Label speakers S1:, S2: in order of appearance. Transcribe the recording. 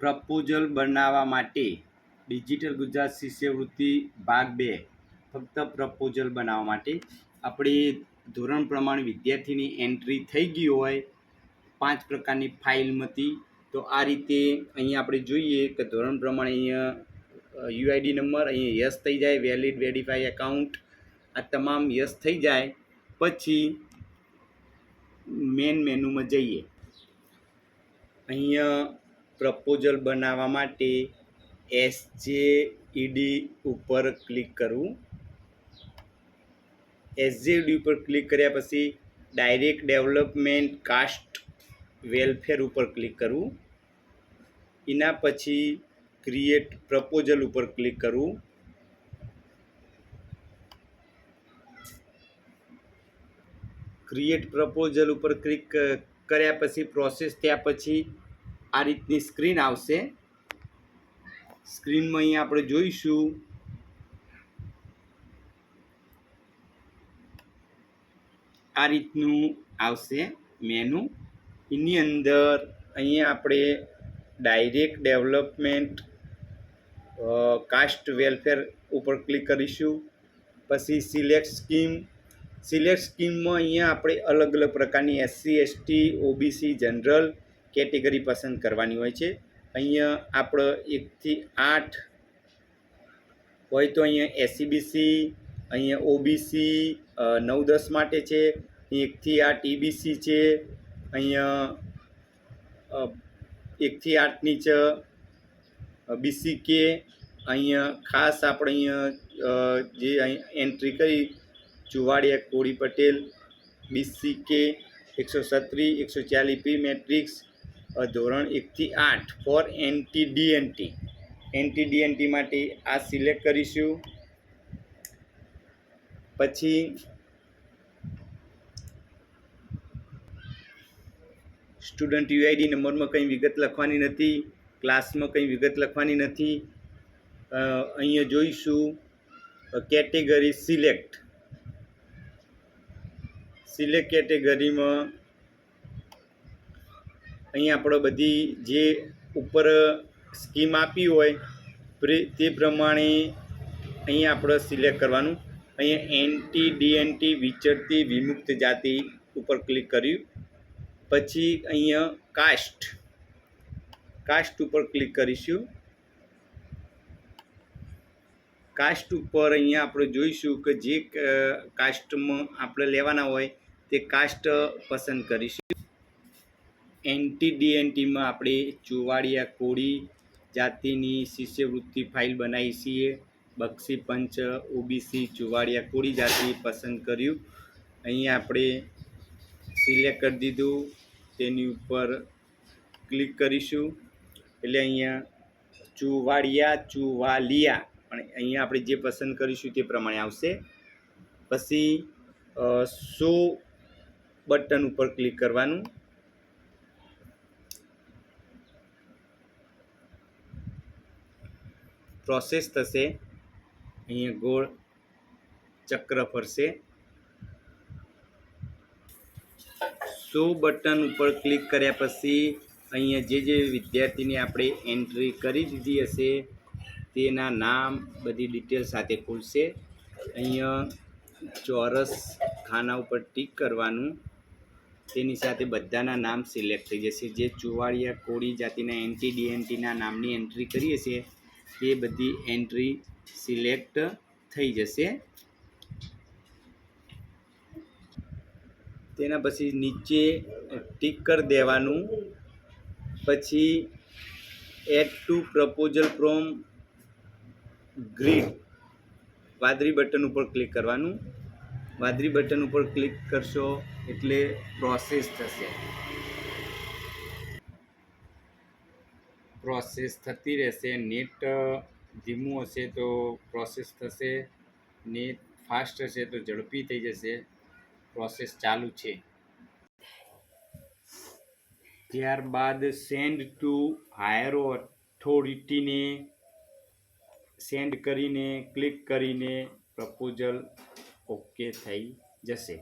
S1: Proposal બનાવવા માટે digital Gujarat શિષ્યવૃત્તિ ભાગ બે ફક્ત પ્રપોઝલ બનાવવા માટે આપણે ધોરણ પ્રમાણે વિદ્યાર્થીની એન્ટ્રી થઈ ગઈ હોય, પાંચ પ્રકારની ફાઇલમાંથી તો આ રીતે અહીંયા આપણે જોઈએ કે ધોરણ પ્રમાણે અહીંયા યુઆઈડી નંબર અહીંયા યસ થઈ જાય, વેલિડ, વેરીફાઈ એકાઉન્ટ, આ તમામ યસ થઈ જાય, પછી મેન મેનુમાં જઈએ. અહીંયા પ્રપોઝલ બનાવવા માટે એસ જે ઈડી ઉપર ક્લિક કરવું. એસજેડી ઉપર ક્લિક કર્યા પછી ડાયરેક્ટ ડેવલપમેન્ટ કાસ્ટ વેલફેર ઉપર ક્લિક કરવું. એના પછી ક્રિએટ પ્રપોઝલ ઉપર ક્લિક કરવું. ક્રિએટ પ્રપોઝલ ઉપર ક્લિક કર્યા પછી પ્રોસેસ થયા પછી આ રીતની સ્ક્રીન આવશે. સ્ક્રીનમાં અહીંયા આપણે જોઈશું. આ રીતનું આવશે મેનુ. એની અંદર અહીંયા આપણે ડાયરેક્ટ ડેવલપમેન્ટ કાસ્ટ વેલફેર ઉપર ક્લિક કરીશું. પછી સિલેક્ટ સ્કીમ. સિલેક્ટ સ્કીમમાં અહીંયા આપણે અલગ અલગ પ્રકારની SC, ST, OBC, general category પસંદ કરવાની હોય છે. અહીંયા આપણે એકથી આઠ હોય તો અહીંયા એસસીબીસી અહીંયા ઓબીસી નવ દસ માટે છે. એકથી આઠ ઈબીસી છે. અહીંયા એકથી આઠની છે બીસી કે અહીંયા ખાસ આપણે અહીંયા જે અહીં એન્ટ્રી કરી, ચુવાડિયા, કોળી પટેલ બીસી કે એકસો સત્રી એકસો ચાલીસ પી મેટ્રિક્સ ધોરણ એકથી આઠ for NT DNT NT DNT માટે આ સિલેક્ટ કરીશું. પછી સ્ટુડન્ટ યુઆઈડી નંબરમાં કંઈ વિગત લખવાની નથી ક્લાસમાં કંઈ વિગત લખવાની નથી. અહીંયા જોઈશું. કેટેગરી સિલેક્ટ સિલેક્ટ કેટેગરીમાં અહીંયા આપણે બધી જે ઉપર સ્કીમ આપી હોય તે પ્રમાણે અહીંયા આપણે સિલેક્ટ કરવાનું. અહીંયા એનટી ડીએનટી વિચરતી વિમુક્ત જાતિ ઉપર ક્લિક કર્યું. પછી અહીંયા કાસ્ટ કાસ્ટ ઉપર ક્લિક કરીશું. કાસ્ટ ઉપર અહીંયા આપણે જોઈશું કે જે કાસ્ટમાં આપણે લેવાના હોય, તે કાસ્ટ પસંદ કરીશું. એનટી ડીએનટીમાં આપણે ચુવાડિયા કોળી જાતિની શિષ્યવૃત્તિ ફાઇલ બનાવી છીએ. બક્ષી પંચ ઓબીસી ચુવાડિયા કોળી જાતિ પસંદ કર્યું. અહીંયા આપણે સિલેક્ટ કરી દીધું. તેની ઉપર ક્લિક કરીશું. એટલે અહીંયા ચુવાડિયા ચુવાલિયા પણ અહીંયા આપણે જે પસંદ કરીશું તે પ્રમાણે આવશે. પછી સો બટન ઉપર ક્લિક કરવાનું. પ્રોસેસ થશે. અહીંયા ગોળ ચક્ર ફરશે. શો બટન ઉપર ક્લિક કર્યા પછી અહીંયા જે જે વિદ્યાર્થીની આપણે એન્ટ્રી કરી દીધી હશે, તેના નામ બધી ડિટેલ સાથે ખુલશે. અહીંયા ચોરસ ખાના ઉપર ટીક કરવાનું. તેની સાથે બધાના નામ સિલેક્ટ થઈ જશે. જે ચુવાડિયા કોળી જાતિના એન્ટી ડીએનટીના નામની એન્ટ્રી કરીએ છીએ તે બધી એન્ટ્રી સિલેક્ટ થઈ જશે. તેના પછી નીચે ટીક કરી દેવાનું. પછી add to proposal from grid વાદળી બટન ઉપર ક્લિક કરવાનું. વાદળી બટન ઉપર ક્લિક કરશો એટલે પ્રોસેસ થશે. પ્રોસેસ થતી રહેશે નેટ ધીમું હશે તો પ્રોસેસ થશે નેટ ફાસ્ટ હશે તો ઝડપી થઈ જશે પ્રોસેસ ચાલુ છે. ત્યારબાદ સેન્ડ ટુ હાયર ઓથોરિટીને સેન્ડ કરીને ક્લિક કરીને પ્રપોઝલ ઓકે થઈ જશે.